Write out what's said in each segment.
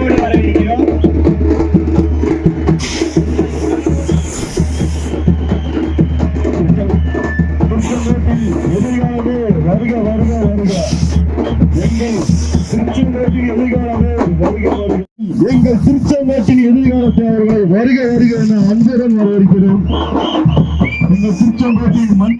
அன்போடு வரவேற்கிறோம் எதிர்காலமே வருக வருக வருக. எங்கள் திருச்செங்கோட்டின் எதிர்காலமே வருக வருக. எங்கள் எதிர்காலத்தை வருக வருக என அன்புடன் வரவேற்கிறோம். எங்கள் திருச்செங்கோட்டின் மண்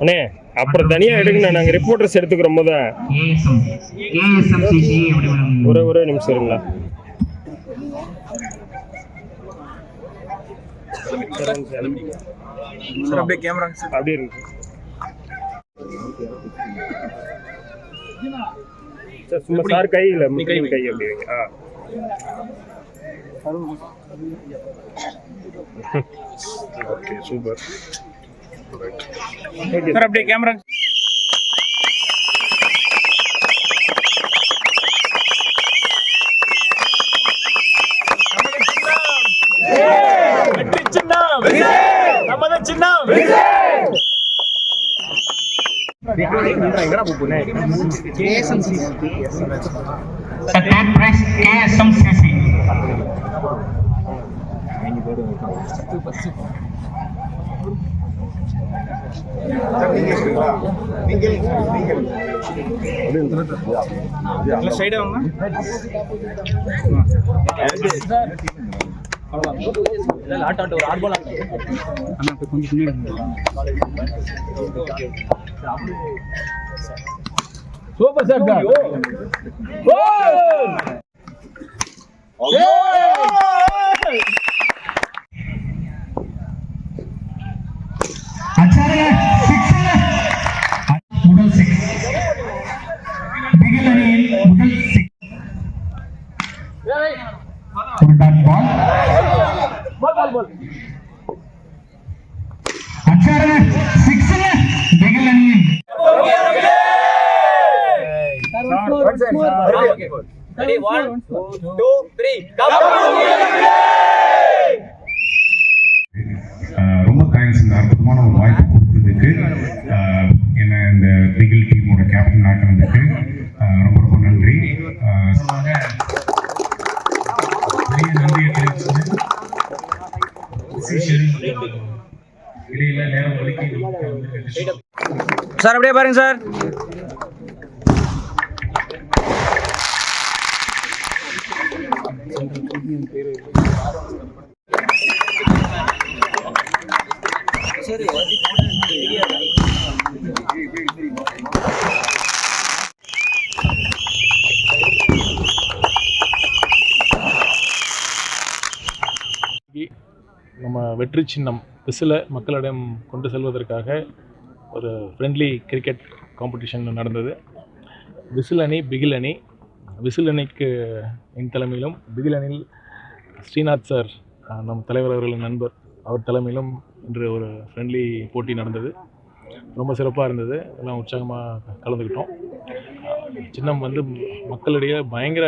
அண்ணே அப்புறம் தனியா எடுங்கண்ணா. நாங்க ரிப்போர்ட்டர்ஸ் எடுத்துக்கிறோம் போது ஒரு ஒரே நிமிஷம் இருங்களா. அப்படியே இருக்கு. சார் சும்மா சார் கையில் கை கை அப்படி வைங்க. ஆ. ஓகே சூப்பர் சார் அப்படியே கேமரா வெற்றி third prize ASMCC. Super sir ஆச்சாரிய சிக்ஸ் பிகில் அணியின் ரொம்ப தேங்க்ஸ் இந்த அற்புதமான ஒரு வாய்ப்பு கொடுத்ததுக்கு. என்ன இந்த பிகில் டீமோட கேப்டன் ஆக்கினதுக்கு ரொம்ப ரொம்ப நன்றி. சார் அப்படியே பாருங்க சார். நம்ம வெற்றி சின்னம் விசிலை மக்களிடம் கொண்டு செல்வதற்காக ஒரு ஃப்ரெண்ட்லி கிரிக்கெட் காம்படிஷன் நடந்தது. விசில் அணி பிகில் அணி விசில் அணிக்கு என் தலைமையிலும் பிகில் அணியில் ஸ்ரீநாத் சார் நம் தலைவர் அவர்களின் நண்பர் அவர் தலைமையிலும் இன்று ஒரு ஃப்ரெண்ட்லி போட்டி நடந்தது. ரொம்ப சிறப்பாக இருந்தது. எல்லாம் உற்சாகமாக கலந்துக்கிட்டோம். சின்னம் வந்து மக்களிடையே பயங்கர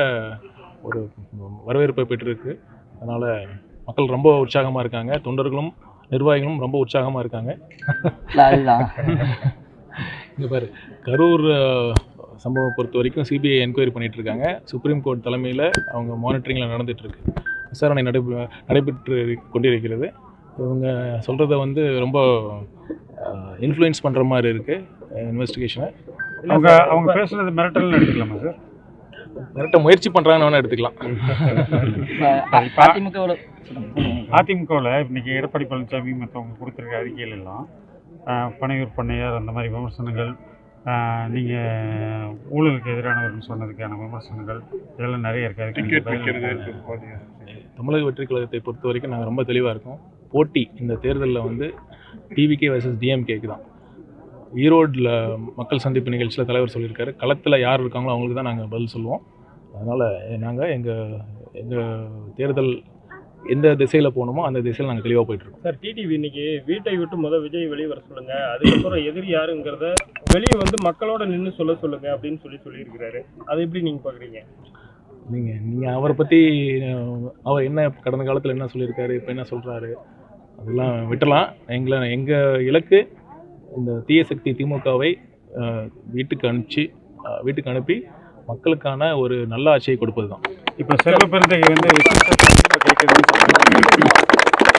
ஒரு வரவேற்பை பெற்றிருக்கு. அதனால் மக்கள் ரொம்ப உற்சாகமாக இருக்காங்க. தொண்டர்களும் நிர்வாகிகளும் ரொம்ப உற்சாகமாக இருக்காங்க. இங்கே பாரு கரூர் சம்பவம் பொறுத்த வரைக்கும் சிபிஐ என்கொயரி பண்ணிட்டு இருக்காங்க. சுப்ரீம் கோர்ட் தலைமையில் அவங்க மானிட்டரிங்கில் நடந்துட்டு இருக்கு. விசாரணை நடைபெ நடைபெற்று கொண்டிருக்கிறது. இவங்க சொல்கிறத வந்து ரொம்ப இன்ஃப்ளூயன்ஸ் பண்ணுற மாதிரி இருக்குது இன்வெஸ்டிகேஷனை அவங்க அவங்க பேசுனது மிரட்டல்னு எடுத்துக்கலாமா சார் மிரட்ட முயற்சி பண்ணுறாங்கன்னு வேணால் எடுத்துக்கலாம். அதிமுகவில் இன்னைக்கு எடப்பாடி பழனிசாமி மற்றவங்க கொடுத்துருக்க அறிக்கைகள் எல்லாம் பனையூர் பண்ணையார் அந்த மாதிரி விமர்சனங்கள் நீங்கள் ஊழலுக்கு எதிரானவர்னு சொன்னதுக்கான விமர்சனங்கள் இதெல்லாம் நிறைய இருக்கு. அதுக்கு நீங்க பதில் தமிழக வெற்றி கழகத்தை பொறுத்த வரைக்கும் நாங்கள் ரொம்ப தெளிவாக இருக்கோம். போட்டி இந்த தேர்தலில் வந்து டிவிகே வர்சஸ் டிஎம்கேக்கு தான். ஈரோட்டில் மக்கள் சந்திப்பு நிகழ்ச்சியில் தலைவர் சொல்லியிருக்காரு. களத்தில் யார் இருக்காங்களோ அவங்களுக்கு தான் நாங்கள் பதில் சொல்லுவோம். அதனால் நாங்கள் எங்கள் எங்கள் தேர்தல் எந்த திசையில் போகணுமோ அந்த திசையில் நாங்கள் தெளிவாக போயிட்டுருக்கோம் சார் டிடிவி இன்னைக்கு வீட்டை விட்டு முத விஜய் வெளியே வர சொல்லுங்க. அதுக்கப்புறம் எதிரி யாருங்கிறத வெளியே வந்து மக்களோட நின்று சொல்ல சொல்லுங்க அப்படின்னு சொல்லி சொல்லியிருக்கிறாரு. அதை எப்படி நீங்க பாக்குறீங்க? நீங்கள் நீங்கள் அவரை பற்றி அவர் என்ன கடந்த காலத்தில் என்ன சொல்லியிருக்காரு இப்போ என்ன சொல்கிறாரு அதெல்லாம் விட்டுறலாம். எங்களை எங்கள் இலக்கு இந்த தீய சக்தி திமுகவை வீட்டுக்கு அனுப்பிச்சு வீட்டுக்கு அனுப்பி மக்களுக்கான ஒரு நல்ல ஆட்சியை கொடுப்பது தான் இப்போ செல்வ பெருந்தகை வந்து.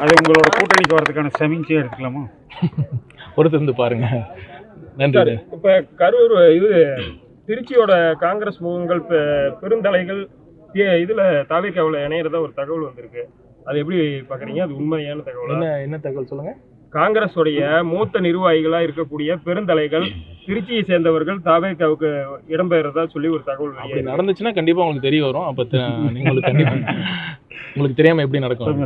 அது உங்களோட கூட்டணிக்கு வரதுக்கான சமிஞ்சையாக எடுத்துக்கலாமா? பொறுத்திருந்து பாருங்க. நன்றி. இப்ப கரூர் இது திருச்சியோட காங்கிரஸ் முகங்கள் பெருந்தலைகள் இதுல தாவேக்காவில் இணையறதா ஒரு தகவல் வந்திருக்கு. அது எப்படி பாக்குறீங்க? அது உண்மையான தகவல்? என்ன என்ன தகவல் சொல்லுங்கள் காங்கிரஸுடைய மூத்த நிர்வாகிகளா இருக்கக்கூடிய பெருந்தலைகள் திருச்சியை சேர்ந்தவர்கள் தாவேக்காவுக்கு இடம்பெயர்றதா சொல்லி ஒரு தகவல் அப்படி நடந்துச்சுன்னா கண்டிப்பாக உங்களுக்கு தெரிய வரும். அப்போ உங்களுக்கு கண்டிப்பாக உங்களுக்கு தெரியாமல் எப்படி நடக்கும்?